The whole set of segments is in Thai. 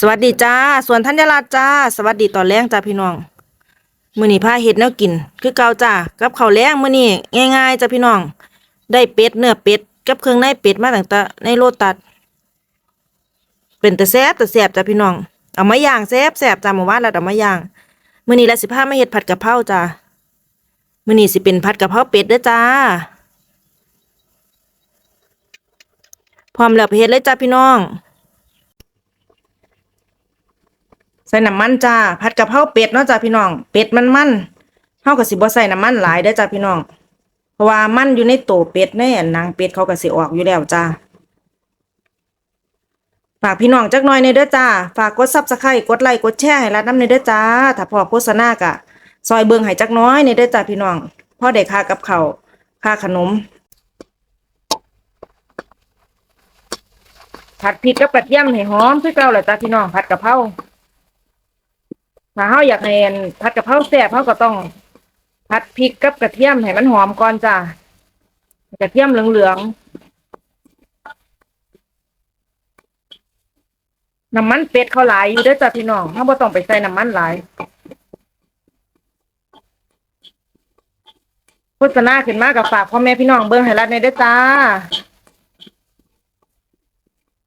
สวัสดีจ้าสวนธัญรัตน์จ้า สวัสดีตอนแรงจ้าพี่น้องมื้อนี้พาเฮ็ดแนวกิน คือเก่าจ้ากับข้าวแรงมื้อนี้ง่ายๆจ้าพี่น้อง ได้เป็ดเนื้อเป็ดกับเครื่องในเป็ดมาตั้งแต่ในโลตัสเป็นแต่แซ่บแต่แซ่บจ้าพี่น้อง เอามาย่างแซ่บแซ่บจ้าเมื่อวานแล้วเอามาย่างมื้อนี้ล้วสิพามาเฮ็ดผัดกะเพราจ้ามื้อนี้สิเป็นผัดกะเพราเป็ดเด้อจ้าพร้อมแล้วไปเฮ็ดเลยจ้าพี่น้อง ใส่น้ำมันจ้าผัดกะเพราเป็ดเนาะจ้าพี่น้อง เป็ดมันมันเฮาก็สิบ่ใส่น้ำมันหลายเด้อจ้าพี่น้อง เพราะว่ามันอยู่ในโตเป็ดในอันหนังเป็ดเขาก็สิออกอยู่แล้วจ้าฝากพี่น้องจักหน่อยในเด้อจ้า ฝากกด Subscribe กดไลค์กดแชร์ให้รัดน้ำในเด้อจ้า ถ้าพอโฆษณากะซอยเบิ่งให้จักน้อยในเด้อจ้าพี่น้องพ่อได้ค่ากับเขาค่าขนมผัดพริกกับกระเทียมให้หอมคือเก่าแหละจ้าพี่น้องผัดกะเพรา ถ้าเฮาอยากให้อันผัดกะเพราแซ่บเฮาก็ต้องผัดพริกกับกระเทียมให้มันหอมก่อนจ้ากระเทียมเหลืองๆน้ำมันเป็ดเขาหลายอยู่ด้อจ้าพี่น้องเฮาบ่ต้องไปใส่น้ำมันหลายโฆษณาขึ้นมากับฝากพ่อแม่พี่น้องเบิ่งให้รัดในเด้อจ้า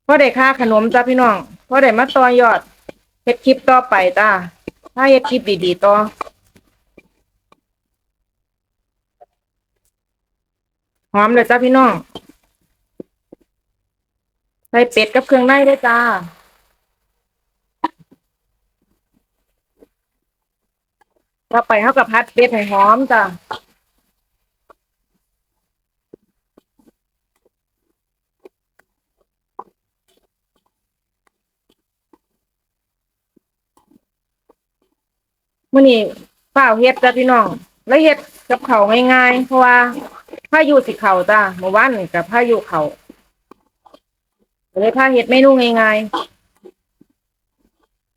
พ่อได้ค่าขนมจ้าพี่น้องพ่อได้มาต่อยอดเฮ็ดคลิปต่อไปจ้า ถ้าเฮ็ดคลิปดีๆต่อหอมเลยจ้าพี่น้องใส่เป็ดกับเครื่องในด้วยจ้าต่อไปเขากับพัดเป็ดให้หอมจ้า มื่อนี้เปล่าวเฮ็ดจ้าพี่น้อง แล้วเฮ็ดกับเขาวง่ายๆ เพราะว่าพายุสิเขาจ้าเมื่อวานนี่กับพายุเขาเลยพาเฮ็ดเมนูง่ายๆ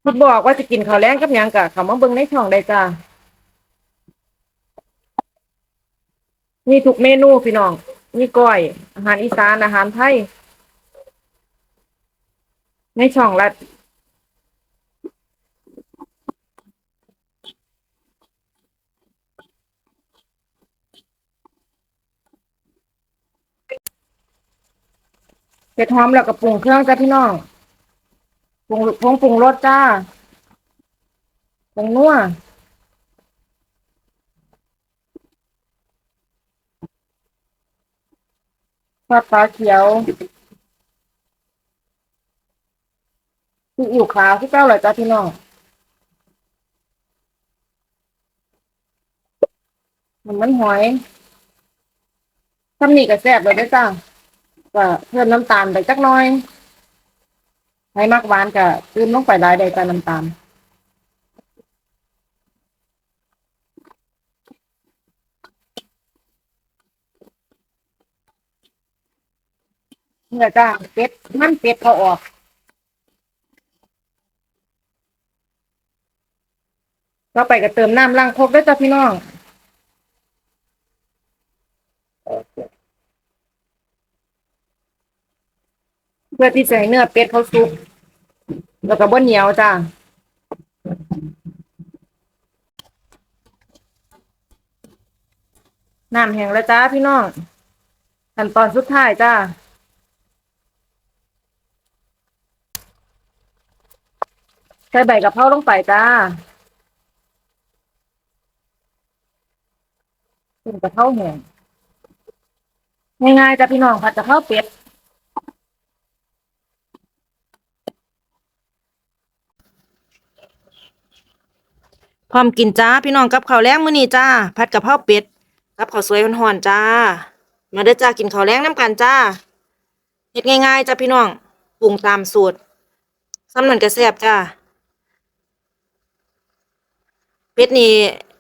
คุณบอกว่าจะกินข้าวแรงกับหยังกะเขามาเบิ่งในช่องได้จ้ามีทุกเมนูพี่น้อง มีก้อย อาหารอีสานอาหารไทย ในช่องละ เผ็ดหอมแล้วก็ปรุงเครื่องจ้าพี่น้องปรุงผงปรุงรสจ้าปรุงนัวทอดปลาเขียวซีอิ๊วขาวที่เก้าเลยจ้าพี่น้องมันมันหอยทำนี่ก็แซ่บเลยเด้จ้า ก็เพิ่มน้ำตาลไปจักหน้อยให้มากหวานก็เติมลงไปหลายได้จ้าน้ำตาลเนี่ยจ้าเป็ดมันเป็ดเขาออกก็ไปก็เติมน้ำล้างครกด้วยจ้าพี่น้อง เพื่อที่จะให้เนื้อเป็ดเขาสุกแล้วก็บ่เหนียวจ้าน้ำแห้งแล้วจ้าพี่น้องขั้นตอนสุดท้ายจ้าใส่ใบกะเพราลงไปจ้าเป็นกะเพราแห้งง่ายๆจ้าพี่น้องผัดกะเพราเป็ด พร้อมกินจ้าพี่น้องกับข้าวแรงมื้อนี้จ้าผัดกะเพราเป็ดกับข้าวสวยฮ้อนๆจ้า มาเด้อจ้ากินข้าวแรงน้ำกันจ้าเฮ็ดง่ายๆจ้าพี่น้องปรุงตามสูตรซ้ำนั่นก็แซ่บจ้าเป็ดนี่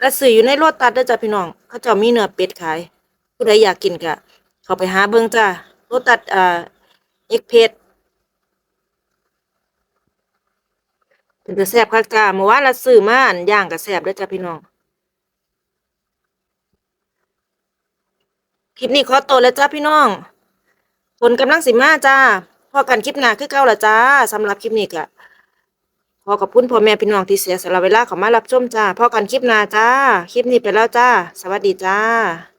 ละซื้ออยู่ในโลตัสเด้อจ้าพี่น้องเขาเจ้ามีเนื้อเป็ดขายผู้ใดอยากกินก็เข้าไปหาเบิ่งจ้าโลตัสอ่าเอกเพชร เป็นแต่แซบคักจ้าเมื่อวานเราซื้อมาอันย่างก็แซบด้อจ้าพี่น้อง คลิปนี้ขอตัวแล้วจ้าพี่น้องผลกำลังสิมาจ้าพอกันคลิปหน้าคือเก่าละจ้าสำหรับคลิปนี้ก็ขอขอบคุณพ่อแม่พี่น้องที่เสียสละเวลาเขามารับชมจ้าพอกันคลิปหน้าจ้า คลิปนี้ไปแล้วจ้า สวัสดีจ้า